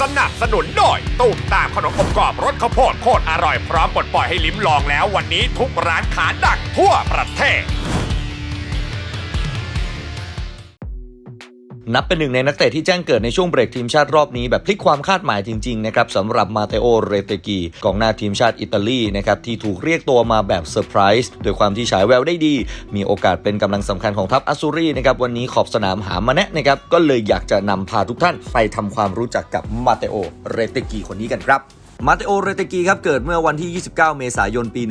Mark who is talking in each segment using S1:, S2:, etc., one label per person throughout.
S1: สนับสนุนโดยตู้มตามขนมอบกรอบรสข้าวโพดโคตรอร่อยพร้อมปลดปล่อยให้ลิ้มลองแล้ววันนี้ทุกร้านขาดังทั่วประเทศ
S2: นับเป็นหนึ่งในนักเตะที่แจ้งเกิดในช่วงเบรกทีมชาติรอบนี้แบบพลิกความคาดหมายจริงๆนะครับสำหรับมาเตโอ เรเตกีกองหน้าทีมชาติอิตาลีนะครับที่ถูกเรียกตัวมาแบบเซอร์ไพรส์โดยความที่ฉายแววได้ดี มีโอกาสเป็นกำลังสำคัญของทัพอัสซูรีนะครับวันนี้ขอบสนามหามาแนะนะครับก็เลยอยากจะนำพาทุกท่านไปทำความรู้จักกับมาเตโอ เรเตกีคนนี้กันครับ มาเตโอ เรเตกีครับ เกิดเมื่อวันที่ 29 เมษายน ปี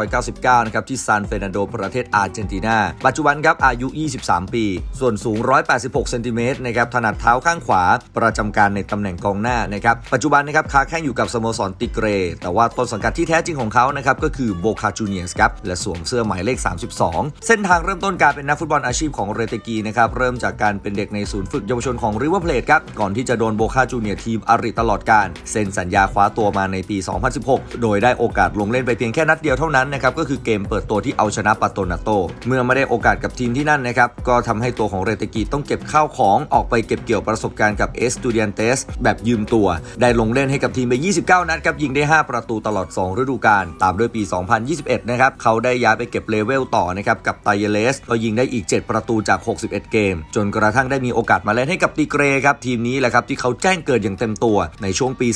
S2: 1999 นะครับ ที่ซานเฟรนันโด ประเทศอาร์เจนตินา ปัจจุบันครับ อายุ 23 ปี ส่วนสูง 186 เซนติเมตรนะครับ ถนัดเท้าข้างขวา ประจำการในตำแหน่งกองหน้านะครับ ปัจจุบันนะครับ ค้าแข่งอยู่กับสโมสรติเกร แต่ว่าต้นสังกัดที่แท้จริงของเขานะครับ ก็คือโบคาจูเนียสครับ และสวมเสื้อหมายเลข 32 เส้นทางเริ่มต้นการเป็นนักฟุตบอลอาชีพของเรเตกีนะครับ เริ่มจากการเป็นเด็กในศูนย์ฝึกเยาวชนของริเวอร์เพลทครับ ก่อนที่จะโดนโบคาจูเนียทีมอริตลอดการเซ็นสัญญาคว้าตัวมาในปี 2016 โดยได้โอกาสลงเล่นไปเพียงแค่นัดเดียวเท่านั้นนะครับก็คือเกมเปิดตัวที่เอาชนะปาโตนาโต เมื่อไม่ได้โอกาสกับทีมที่นั่นนะครับก็ทำให้ตัวของเรตกีต้องเก็บข้าวของออกไปเก็บเกี่ยวประสบการณ์กับเอสตูดิ n นเตสแบบยืมตัว ได้ลงเล่นให้กับทีมไป 29 นัดครับยิงได้ 5 ประตูตลอด 2 ฤดูกาลตามด้วยปี 2021 นะครับเขาได้ย้ายไปเก็บเลเวลต่อนะครับกับไตเยเลสก็ยิงได้อีก 7 ประตูจาก 61 เกม จนกระทั่งได้มีโอกาสมาเล่นให้กับติเกรครับทีมนี้แหละครับที่เขาแจ้งเกิดอย่างเต็มตัวในช่วงปี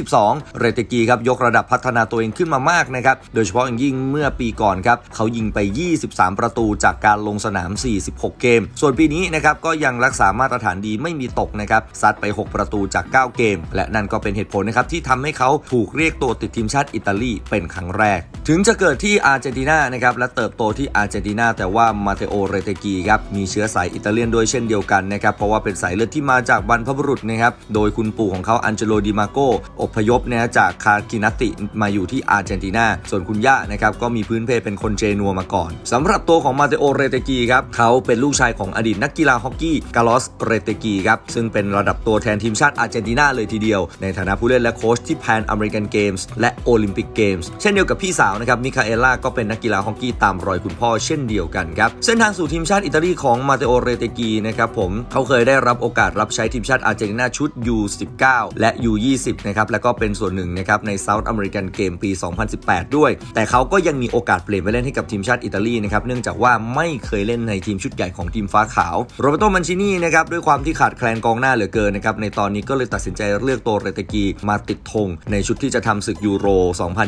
S2: 2022เรเตกีครับยกระดับพัฒนาตัวเองขึ้นมามากนะครับ โดยเฉพาะอย่างยิ่งเมื่อปีก่อนครับเขายิงไป 23 ประตูจากการลงสนาม 46 เกม ส่วนปีนี้นะครับก็ยังรักษามาตรฐานดีไม่มีตกนะครับซัดไป 6 ประตูจาก 9 เกม และนั่นก็เป็นเหตุผลนะครับที่ทำให้เขาถูกเรียกตัวติดทีมชาติอิตาลีเป็นครั้งแรก ถึงจะเกิดที่อาร์เจนตินานะครับและเติบโตที่อาร์เจนตินาแต่ว่ามาเตโอเรเตกีครับมีเชื้อสายอิตาเลียนด้วยเช่นเดียวกันนะครับเพราะว่าเป็นสายเลือดที่มาจากบรรพบุรุษนะครับโดยคุณปู่ของเขาอันเจโลดิมาโกอพยพนะจากคากินติมาอยู่ที่อาร์เจนตินา ส่วนคุณย่านะครับก็มีพื้นเพเป็นคนเจนัวมาก่อนสำหรับตัวของมาเตโอเรเตกีครับเขาเป็นลูกชายของอดีตนักกีฬาฮอกกี้กาลอสเรเตกีครับซึ่งเป็นระดับตัวแทนทีมชาติอาร์เจนตินาเลยทีเดียว ในฐานะผู้เล่นและโค้ชที่แพนอเมริกันเกมส์และโอลิมปิกเกมส์เช่นเดียวกับพี่สาวนะครับมิคาเอล่าก็เป็นนักกีฬาฮอกกี้ตามรอยคุณพ่อเช่นเดียวกันครับเส้นทางสู่ทีมชาติอิตาลีของมาเตโอเรเตกีนะครับผมเขาเคยได้รับโอกาสรับใช้ทีมชาติอาร์เจนตินาชุด U19 และ U20 นะครับแล้วก็เป็นส่วนหนึ่งนะครับในเซาท์อเมริกันเกมปี 2018 ด้วย แต่เขาก็ยังมีโอกาสเปลี่ยนไปเล่นให้กับทีมชาติอิตาลีนะครับเนื่องจากว่าไม่เคยเล่นในทีมชุดใหญ่ของทีมฟ้าขาวโรเบโตมันชินีนะครับด้วยความที่ขาดแคลนกองหน้าเหลือเกินนะครับในตอนนี้ก็เลยตัดสินใจเลือกตัวเรตกีมาติดธงในชุดที่จะทำศึกยูโร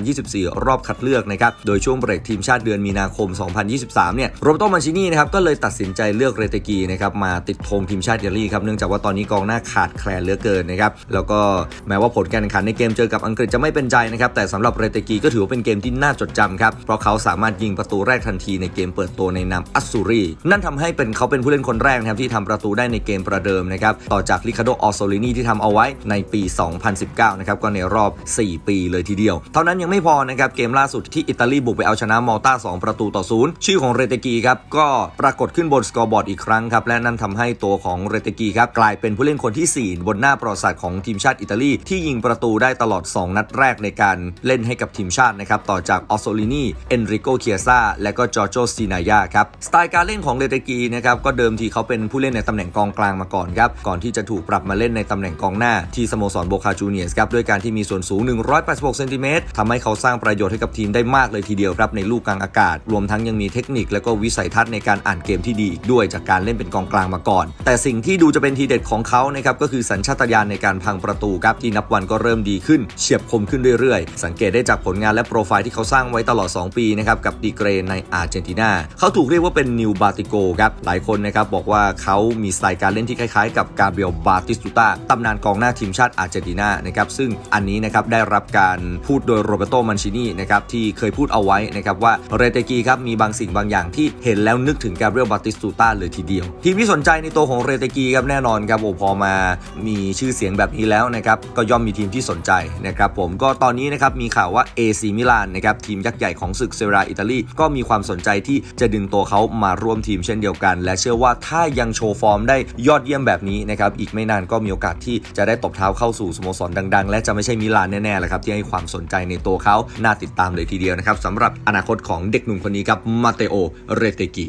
S2: 2024 รอบคัดเลือกนะครับโดยช่วงเบรกทีมชาติเดือนมีนาคม 2023 เนี่ยโรเบโตมันชินีนะครับก็เลยตัดสินใจเลือกเรตกีนะครับมาติดธงทีมชาติอิตาลีครับเนื่องจากว่าตอนนี้กองหน้าขาดแคลนเหลือเกินนะครับแล้วก็แม้ว่าผลการแข่งขันในเกมเจอกับอังกฤษจะไม่เป็นใจนะครับ แต่สำหรับเรเตกีก็ถือว่าเป็นเกมที่น่าจดจำครับ เพราะเขาสามารถยิงประตูแรกทันทีในเกมเปิดตัวในนามอัสซูรีนั่นทำให้เป็นเขาเป็นผู้เล่นคนแรกนะครับที่ทำประตูได้ในเกมประเดิมนะครับต่อจากลิคาโดออโซลินีที่ทำเอาไว้ในปี 2019 นะครับก็ในรอบ 4 ปีเลยทีเดียว เท่านั้นยังไม่พอนะครับเกมล่าสุดที่อิตาลีบุกไปเอาชนะมอลตา2 ประตูต่อศูนย์ชื่อของเรเตกีครับก็ปรากฏขึ้นบนสกอร์บอร์ดอีกครั้งครับและนั่นทำให้ตัวของเรเตกีครับกลายเป็นผู้เล่นคนที่ 4 บนหน้าประวัติศาสตร์ของทีมชาติอิตาลีที่ยิงประตูได้ตลอด 2 นัดแรกในการเล่นให้กับทีมชาตินะครับ ต่อจากออสโซลินีเอนริโกเคียซาและก็จอร์โจซีนายาครับ สไตล์การเล่นของเรเตกีนะครับ ก็เดิมทีเขาเป็นผู้เล่นในตำแหน่งกองกลางมาก่อนครับ ก่อนที่จะถูกปรับมาเล่นในตำแหน่งกองหน้าที่สโมสรโบคาจูเนียสครับ ด้วยการที่มีส่วนสูง 186เซนติเมตรทำให้เขาสร้างประโยชน์ให้กับทีมได้มากเลยทีเดียวครับในลูกกลางอากาศ รวมทั้งยังมีเทคนิคและก็วิสัยทัศน์ในการอ่านเกมที่ดีอีกด้วย จากการเล่นเป็นกองกลางมาก่อน แต่สิ่งที่ดูจะเป็นทีเด็ดของเขานะครับก็คือสัญชาตญาณในการพังประตูครับที่นับวันก็เริ่มดีขึ้นเฉียบคมขึ้นเรื่อยๆ สังเกตได้จากผลงานและโปรไฟล์ที่เขาสร้างไว้ตลอด 2 ปีนะครับกับดีเกรในอาร์เจนตินาเขาถูกเรียกว่าเป็นนิวบาติโกครับหลายคนนะครับบอกว่าเขามีสไตล์การเล่นที่คล้ายๆ กับกาเบรียลบาติสตูตาตำนานกองหน้าทีมชาติอาร์เจนตินานะครับซึ่งอันนี้นะครับได้รับการพูดโดยโรเบโตมันชินีนะครับที่เคยพูดเอาไว้นะครับว่าเรเตกีครับมีบางสิ่งบางอย่างที่เห็นแล้วนึกถึงกาเบรียลบาติสตูตาเลยทีเดียว ทีมที่สนใจในตัวของเรเตกีครับแน่นอนครับโอ้พอมามีชื่อเสียงแบบนี้แล้วนะครับก็ย่อมมีทีมที่สนใจนะครับผมก็ตอนนี้นะครับมีข่าวว่า AC มิลานนะครับทีมยักษ์ใหญ่ของศึกเซราอิตาลีก็มีความสนใจที่จะดึงตัวเขามาร่วมทีมเช่นเดียวกัน และเชื่อว่าถ้ายังโชว์ฟอร์มได้ยอดเยี่ยมแบบนี้นะครับอีกไม่นานก็มีโอกาสที่จะได้ตบเท้าเข้าสู่สโมสรดังๆ และจะไม่ใช่มิลานแน่ๆแหละครับที่ให้ความสนใจในตัวเขาน่าติดตามเลยทีเดียวนะครับสำหรับอนาคตของเด็กหนุ่มคนนี้ครับมาเตโอเรเตกี